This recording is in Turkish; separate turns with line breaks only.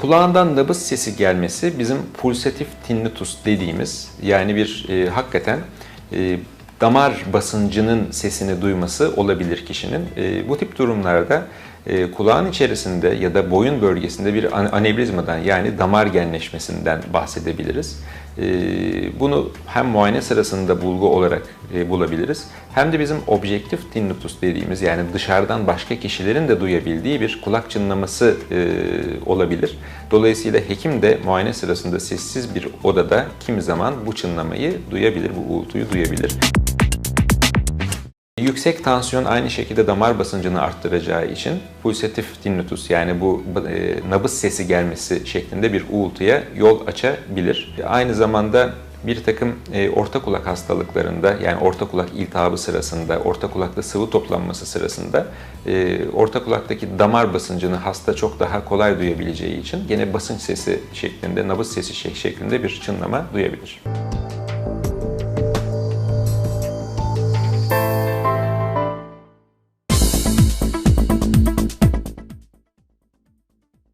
Kulağından nabız sesi gelmesi bizim pulsatif tinnitus dediğimiz yani bir e, hakikaten e, damar basıncının sesini duyması olabilir kişinin. E, bu tip durumlarda e, kulağın içerisinde ya da boyun bölgesinde bir an- anevrizmadan yani damar genleşmesinden bahsedebiliriz. E, bunu hem muayene sırasında bulgu olarak e, bulabiliriz hem de bizim objektif tinnitus dediğimiz yani dışarıdan başka kişilerin de duyabildiği bir kulak çınlaması olabilir. Dolayısıyla hekim de muayene sırasında sessiz bir odada kimi zaman bu çınlamayı duyabilir, bu uğultuyu duyabilir. Yüksek tansiyon aynı şekilde damar basıncını arttıracağı için pulsatif tinnitus yani bu e, nabız sesi gelmesi şeklinde bir uğultuya yol açabilir. Aynı zamanda bir takım e, orta kulak hastalıklarında yani orta kulak iltihabı sırasında, orta kulakta sıvı toplanması sırasında e, orta kulaktaki damar basıncını hasta çok daha kolay duyabileceği için gene basınç sesi şeklinde, nabız sesi şek- şeklinde bir çınlama duyabilir.